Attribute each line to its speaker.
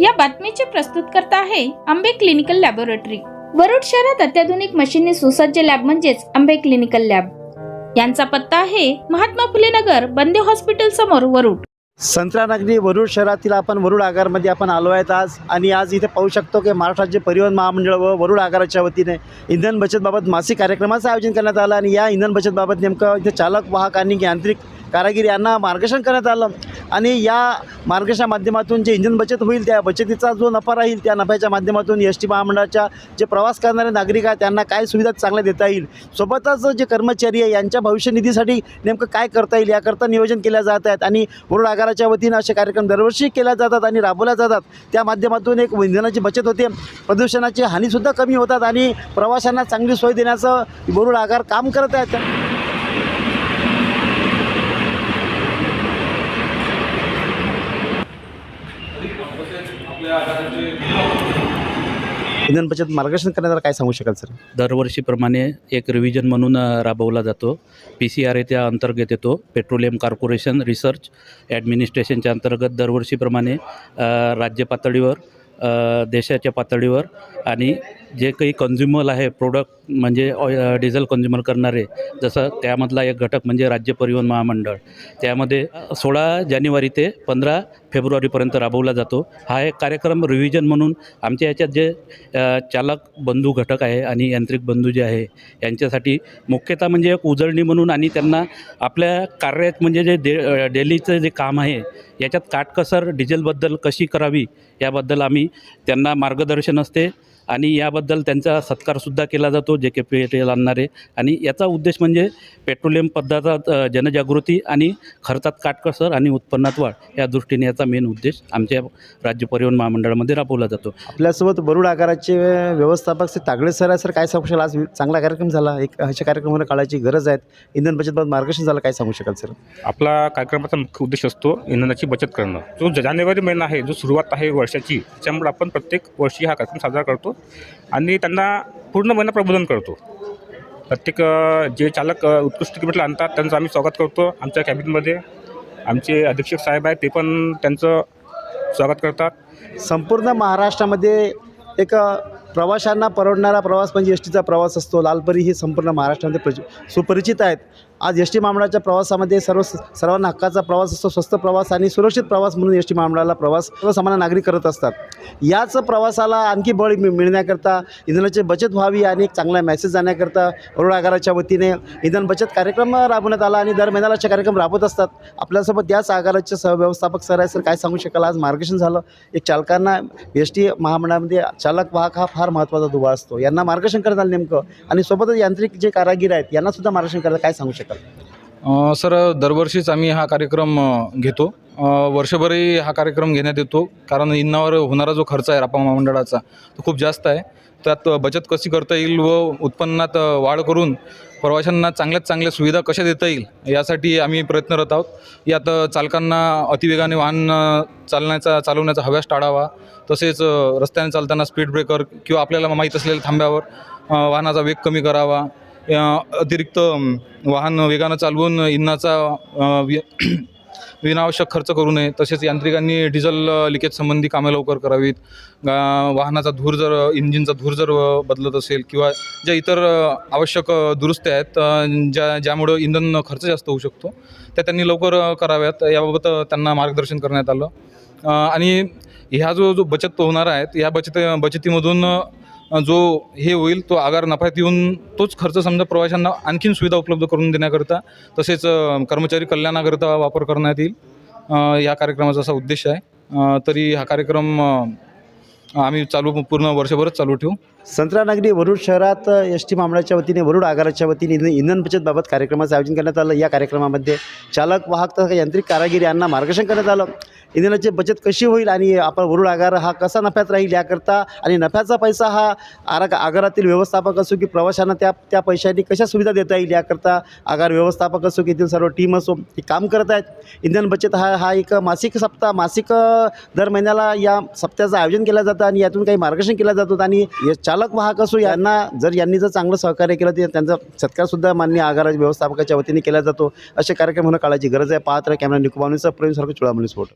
Speaker 1: या बातमीचे प्रस्तुत करता आहे आंबे क्लिनिकल लॅबोरेटरी. वरुड शहरात अत्याधुनिक मशीनने सुसज्ज लॅब म्हणजेच आंबे क्लिनिकल लॅब. यांचा पत्ता आहे महात्मा फुले नगर बंदे हॉस्पिटल समोर वरुड.
Speaker 2: संत्रानगरी वरुड शहरातील आपण वरुड आगारमध्ये आपण आलो आहेत आज आणि आज इथे पाहू शकतो की महाराष्ट्र राज्य परिवहन महामंडळ व वरुड आगाराच्या वतीने इंधन बचतबाबत मासिक कार्यक्रमाचं आयोजन करण्यात आलं आणि या इंधन बचतबाबत नेमकं इथे चालक वाहक आणि यांत्रिक कारागीर यांना मार्गदर्शन करण्यात आलं. आणि या मार्गदर्शना माध्यमातून जे इंधन बचत होईल त्या बचतीचा जो नफा राहील त्या नफ्याच्या माध्यमातून एस टी महामंडळाच्या जे प्रवास करणारे नागरिक आहेत त्यांना काय सुविधा चांगल्या देता येईल? सोबतच जे कर्मचारी आहे यांच्या भविष्य निधीसाठी नेमकं काय करता येईल याकरता नियोजन केल्या जात आहेत. आणि वरुड आगाराच्या वतीनं असे कार्यक्रम दरवर्षी केल्या जातात आणि राबवल्या जातात. त्या माध्यमातून एक इंधनाची बचत होते. प्रदूषणाची हानीसुद्धा कमी होतात आणि प्रवाशांना चांगली सोय देण्याचं वरुड आगार काम करत आहेत. इंधन बचत मार्गदर्शन करण्याला काय सांगू शकाल सर?
Speaker 3: दरवर्षीप्रमाणे एक रिव्हिजन म्हणून राबवला जातो. पी सी आर ए त्या अंतर्गत येतो. पेट्रोलियम कॉर्पोरेशन रिसर्च ॲडमिनिस्ट्रेशनच्या अंतर्गत दरवर्षीप्रमाणे राज्य पातळीवर देशाच्या पातळीवर आणि जे काही कन्झ्युमर आहे प्रोडक्ट म्हणजे ऑ- डिझेल कन्झ्युमर करणारे जसं त्यामधला एक घटक म्हणजे राज्य परिवहन महामंडळ. त्यामध्ये सोळा जानेवारी ते पंधरा फेब्रुवारीपर्यंत राबवला जातो. हा एक कार्यक्रम रिव्हिजन म्हणून आमच्या याच्यात जे चालक बंधू घटक आहे आणि यांत्रिक बंधू जे आहे यांच्यासाठी मुख्यतः म्हणजे एक उजळणी म्हणून आणि त्यांना आपल्या कार्यात म्हणजे जे डे डेलीचं जे काम आहे याच्यात काटकसर डिझेलबद्दल कशी करावी याबद्दल आम्ही त्यांना मार्गदर्शन असते. आणि याबद्दल त्यांचा सत्कारसुद्धा केला जातो जे के पेट्रोल आणणारे. आणि याचा उद्देश म्हणजे पेट्रोलियम पदार्थात अ, जनजागृती आणि खर्चात काटकसर आणि उत्पन्नात वाढ या दृष्टीने याचा मेन उद्देश आमच्या राज्य परिवहन महामंडळामध्ये राबवला जातो.
Speaker 2: आपल्यासोबत वरुड आगाराचे व्यवस्थापक श्री तागडे सर आहे सर. काय सांगू शकाल? आज चांगला कार्यक्रम झाला. एक अशा कार्यक्रमाला काळाची गरज आहे. इंधन बचतबाबत मार्गदर्शन झालं. काय सांगू शकाल सर?
Speaker 4: आपला कार्यक्रमाचा मुख्य उद्देश असतो इंधनाची बचत करणं. जो जानेवारी महिना आहे जो सुरुवात आहे वर्षाची त्याच्यामुळे आपण प्रत्येक वर्षी हा कार्यक्रम साजरा करतो. आणि त्यांना पूर्ण महिना प्रबोधन करतो. प्रत्येक जे चालक उत्कृष्ट तिकीटला आणतात त्यांचं आम्ही स्वागत करतो आमच्या कॅबिनमध्ये. आमचे अधीक्षक साहेब आहेत ते पण त्यांचं स्वागत करतात.
Speaker 2: संपूर्ण महाराष्ट्रामध्ये एक प्रवाशांना परवडणारा प्रवास म्हणजे एस टीचा प्रवास असतो. लालपरी ही संपूर्ण महाराष्ट्रामध्ये प्रचि सुपरिचित आहेत. आज एस टी महामंडळाच्या प्रवासामध्ये सर्व सर्वांना हक्काचा प्रवास असतो स्वस्त प्रवास आणि सुरक्षित प्रवास म्हणून एस टी महामंडळाला प्रवास सर्वसामान्य नागरिक करत असतात. याच प्रवासाला आणखी बळ मिळण्याकरता इंधनाची बचत व्हावी आणि एक चांगला मेसेज जाण्याकरता वरुड आगाराच्या वतीने इंधन बचत कार्यक्रम राबवण्यात आला आणि दर महिन्याला असे कार्यक्रम राबवत असतात. आपल्यासोबत याच आगाराचे सहव्यवस्थापक सर आहे सर काय सांगू शकाल? आज मार्गदर्शन झालं. एक चालकांना एस टी महामंडळामध्ये चालक वाहक हा फार महत्त्वाचा दुवा असतो. यांना मार्गदर्शन करण्यात आलं नेमकं? आणि सोबतच यांत्रिक जे कारागीर आहेत यांनासुद्धा मार्गदर्शन करायला काय सांगू शकतो
Speaker 5: अ, सर दरवर्षीच आम्ही हा कार्यक्रम घेतो. वर्षभरही हा कार्यक्रम घेण्यात येतो. कारण इंधनावर होणारा जो खर्च आहे रापा महामंडळाचा तो खूप जास्त आहे. त्यात बचत कशी करता येईल व उत्पन्नात वाढ करून प्रवाशांना चांगल्यात चांगल्या सुविधा कशा देता येईल यासाठी आम्ही प्रयत्नरत आहोत. यात चालकांना अतिवेगाने वाहन चालण्याचा चालवण्याचा हव्यास टाळावा. तसेच रस्त्याने चालताना स्पीड ब्रेकर किंवा आपल्याला माहीत असलेल्या थांब्यावर वाहनाचा वेग कमी करावा. अतिरिक्त वाहन वेगानं चालवून इंधनाचा वि विनावश्यक खर्च करू नये. तसेच यांत्रिकांनी डिझेल लिकेज संबंधी कामे लवकर करावीत. वाहनाचा धूर जर इंजिनचा धूर जर बदलत असेल किंवा ज्या इतर आवश्यक दुरुस्त्या आहेत ज्या ज्यामुळं इंधन खर्च जास्त होऊ शकतो त्या त्यांनी लवकर कराव्यात. याबाबत त्यांना मार्गदर्शन करण्यात आलं. आणि ह्या जो जो बचत होणार आहेत या बचत बचतीमधून जो हे होईल तो आगार नफ्यात येऊन तोच खर्च समजा प्रवाशांना आणखीन सुविधा उपलब्ध करून देण्याकरता तसेच कर्मचारी कल्याणाकरता वापर करण्यात येईल. या कार्यक्रमाचा असा उद्देश आहे. तरी हा कार्यक्रम आम्ही चालू पूर्ण वर्षभरच चालू ठेवू.
Speaker 2: संत्रानगरी वरुड शहरात एस टी महामंडळाच्या वतीने वरुड आगाराच्या वतीने इंधन इंधन बचतबाबत कार्यक्रमाचं आयोजन करण्यात आलं. या कार्यक्रमामध्ये चालक वाहक तथा यांत्रिक कारागिरी यांना मार्गदर्शन करण्यात आलं. इंधनाची बचत कशी होईल आणि आपण वरुड आगार हा कसा नफ्यात राहील याकरता आणि नफ्याचा पैसा हा आरा आगारातील व्यवस्थापक असो की प्रवाशांना त्या त्या पैशांनी कशा सुविधा देता येईल याकरता आगार व्यवस्थापक असो की येथील सर्व टीम असो हे काम करत आहेत. इंधन बचत हा हा एक मासिक सप्ताह मासिक दर महिन्याला या सप्त्याचं आयोजन केलं जातं आणि यातून काही मार्गदर्शन केलं जातं आणि चालक चालक वाहक असो यांना जर यांनी जर चांगलं सहकार्य केलं तर त्यांचा सत्कारसुद्धा मान्य आगाराज व्यवस्थापकाच्या वतीने केला जातो. असे कार्यक्रम होणं काळाची गरज आहे. पात्र कॅमेरा निकुबानीचा प्रेम सारखं चुळामुळे स्फोट.